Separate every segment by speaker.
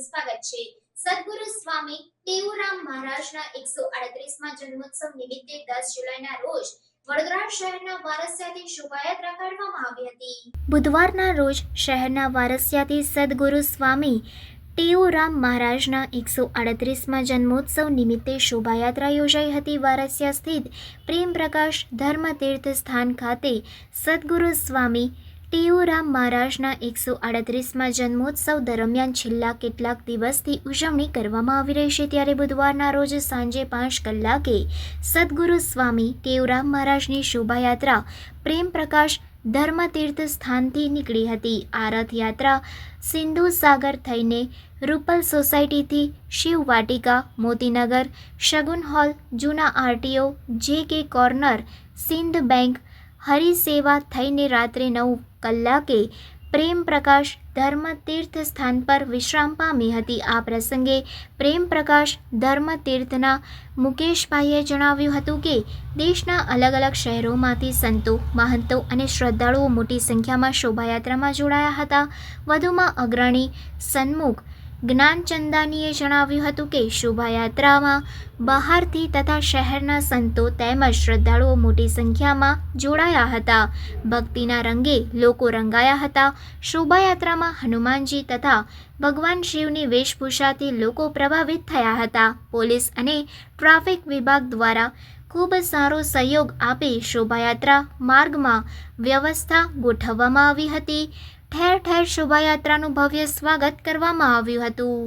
Speaker 1: સ્વાગત છે. સદગુરુ સ્વામી ટેવુરામ મહારાજના એકસો આડત્રીસમાં જન્મોત્સવ નિમિત્તે દસ જુલાઈના રોજ બુધવારના રોજ શહેરના વારસિયાથી સદગુરુ સ્વામી ટેવુરામ મહારાજના એકસો અડત્રીસમાં જન્મોત્સવ નિમિત્તે શોભાયાત્રા યોજાઈ હતી. વારસિયા સ્થિત પ્રેમ પ્રકાશ ધર્મતીર્થ સ્થાન ખાતે સદગુરુ સ્વામી ટેવુરામ મહારાજના એકસો આડત્રીસમાં જન્મોત્સવ દરમિયાન છેલ્લા કેટલાક દિવસથી ઉજવણી કરવામાં આવી રહી છે. ત્યારે બુધવારના રોજ સાંજે પાંચ કલાકે સદગુરુ સ્વામી ટેવુરામ મહારાજની શોભાયાત્રા પ્રેમ પ્રકાશ ધર્મતીર્થ સ્થાનથી નીકળી હતી. આ રથયાત્રા સિંધુ સાગર થઈને રૂપલ સોસાયટીથી શિવ વાટિકા, મોતીનગર, શગુન હોલ, જૂના RTO, J K corner, Sindh bank હરિસેવા થઈને રાત્રે નવ કલાકે પ્રેમ પ્રકાશ ધર્મ તીર્થ સ્થાન પર વિશ્રામ પામી હતી. આ પ્રસંગે પ્રેમ પ્રકાશ ધર્મ તીર્થના મુકેશભાઈએ જણાવ્યું હતું કે, દેશના અલગ અલગ શહેરોમાંથી સંતો, મહંતો અને શ્રદ્ધાળુઓ મોટી સંખ્યામાં શોભાયાત્રામાં જોડાયા હતા. વધુમાં અગ્રણી સન્મુખ જ્ઞાનચંદાનીએ જણાવ્યું હતું કે શોભાયાત્રામાં બહારથી તથા શહેરના સંતો તેમજ શ્રદ્ધાળુઓ મોટી સંખ્યામાં જોડાયા હતા. ભક્તિના રંગે લોકો રંગાયા હતા. શોભાયાત્રામાં હનુમાનજી તથા ભગવાન શિવની વેશભૂષાથી લોકો પ્રભાવિત થયા હતા. પોલીસ અને ટ્રાફિક વિભાગ દ્વારા ખૂબ સારો સહયોગ આપી શોભાયાત્રા માર્ગમાં વ્યવસ્થા ગોઠવવામાં આવી હતી. ઠેર ઠેર શોભાયાત્રાનું ભવ્ય સ્વાગત કરવામાં આવ્યું હતું.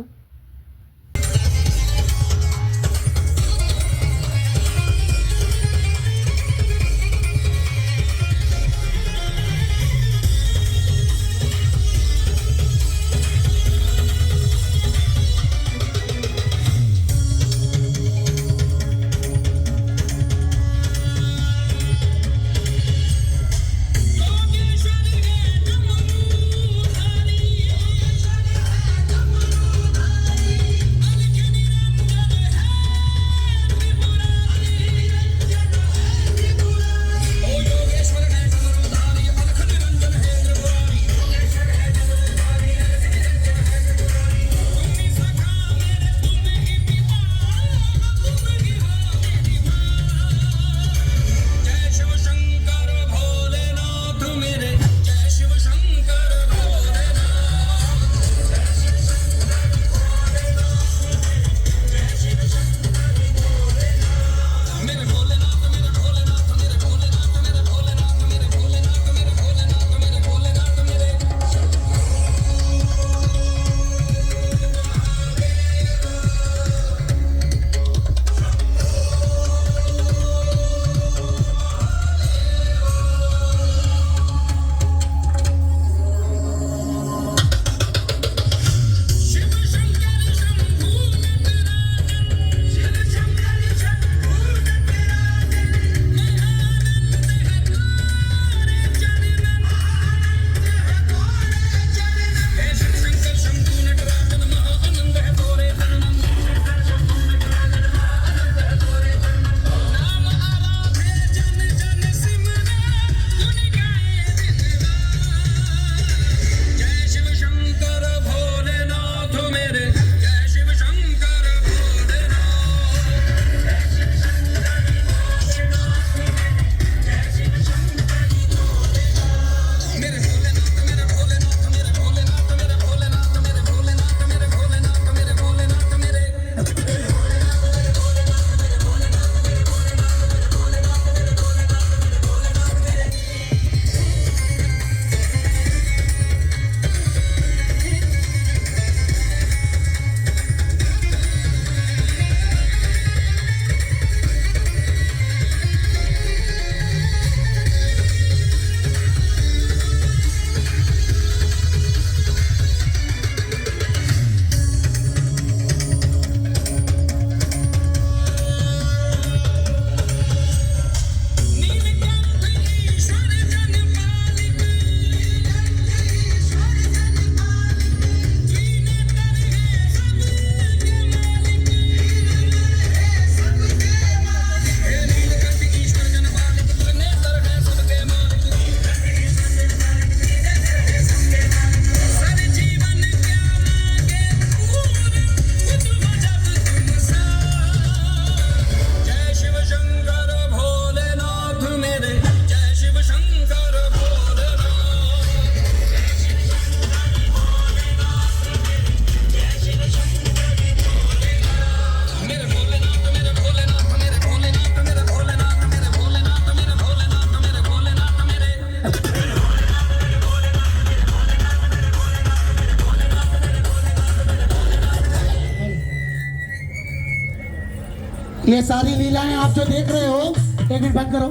Speaker 2: ये सारी लीलाएँ आप जो देख रहे हो एक मिनट बंद करो।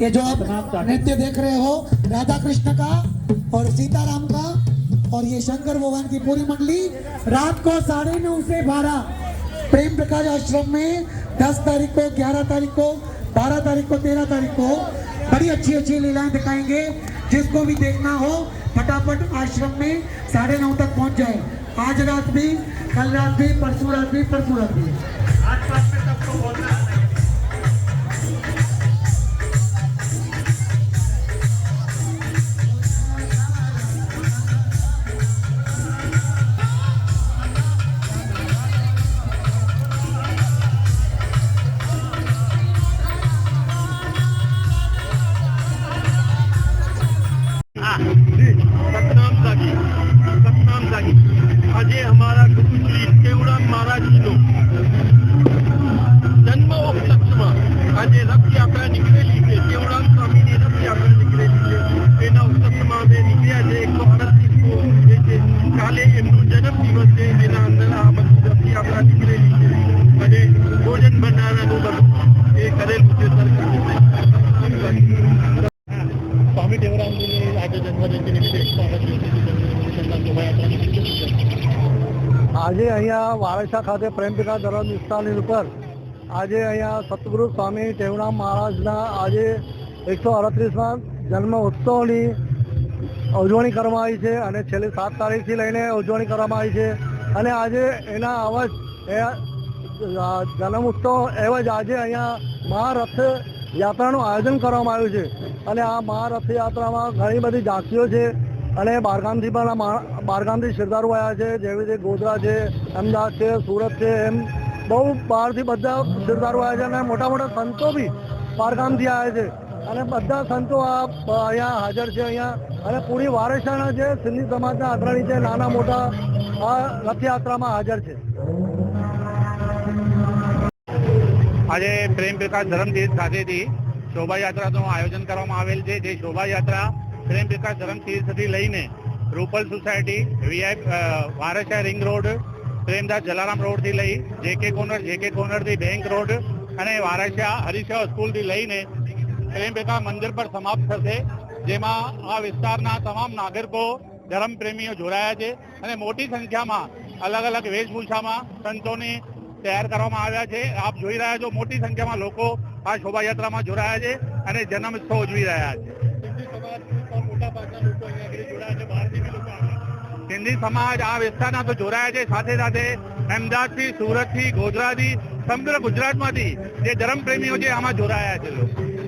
Speaker 2: ये जो आप नृत्य देख रहे हो राधा कृष्ण का और सीताराम का और ये शंकर भगवान की पूरी मंडली रात को साढ़े नौ से बारह प्रेम प्रकाश आश्रम में दस तारीख को ग्यारह तारीख को बारह तारीख को तेरह तारीख को बड़ी अच्छी अच्छी लीलाएँ दिखाएँगे। जिसको भी देखना हो फटाफट आश्रम में साढ़े नौ तक पहुँच जाए आज रात भी कल रात भी परसों रात भी परसों रात भी।
Speaker 3: સતનામ આજે
Speaker 4: અહીંયા વારસા ખાતે પ્રેમપિકા ધર્મ વિસ્તારની ઉપર આજે અહીંયા સતગુરુ સ્વામી ટેવરામ મહારાજના આજે એકસો અડત્રીસમાં જન્મ ઉત્સવની ઉજવણી કરવામાં આવી છે અને છેલ્લી સાત તારીખથી લઈને ઉજવણી કરવામાં આવી છે. અને આજે એના અવાજ એ જન્મ ઉત્સવ એવા જ આજે અહીંયા મહારથ યાત્રાનું આયોજન કરવામાં આવ્યું છે. અને આ મહારથ યાત્રામાં ઘણી બધી ઝાંખીઓ છે. અને બહારગામથી પણ બહારગામથી શ્રદ્ધાળુ આવ્યા છે, જેવી રીતે ગોધરા છે, અમદાવાદ છે, સુરત છે, એમ બહુ બહારથી બધા શ્રદ્ધાળુ આવ્યા છે અને મોટા મોટા સંતો બી બહારગામથી આવ્યા છે. અને બધા સંતો આ, અહીંયા હાજર છે અહીંયા. અને પૂરી વારસાના જે સિંધી સમાજના અગ્રણી છે, નાના મોટા આ રથયાત્રામાં હાજર છે.
Speaker 3: આજે પ્રેમ પ્રકાશ ધરમતીર્થ ખાતેથી શોભાયાત્રાનું આયોજન કરવામાં આવેલ છે. જે શોભાયાત્રા પ્રેમ વિકાસ ધરમશીરથી લઈને Rupal society, VI Varsa ring road, Premdas Jalaram રોડથી લઈ જેકે કોર્નર જેકે કોર્નરથી બેંક રોડ અને વારસા હરીશા સ્કૂલથી લઈને પ્રેમ પ્રકાશ મંદિર પર સમાપ્ત થશે, જેમાં આ વિસ્તારના તમામ નાગરિકો ધરમપ્રેમીઓ જોડાયા છે અને મોટી સંખ્યામાં અલગ અલગ વેશભૂષામાં સંતોની તૈયાર કરવામાં આવ્યા છે. આપ જોઈ રહ્યા છો મોટી સંખ્યામાં લોકો આ શોભાયાત્રામાં જોડાયા છે અને જન્મોત્સવ ઉજવી રહ્યા છે. સિંધી સમાજ આ વિસ્તારના તો જોડાયા છે, સાથે સાથે અમદાવાદથી, સુરતથી, ગોધરાથી, સમગ્ર ગુજરાતમાંથી જે ધર્મ પ્રેમીઓ છે, આમાં જોડાયા છે લોકો.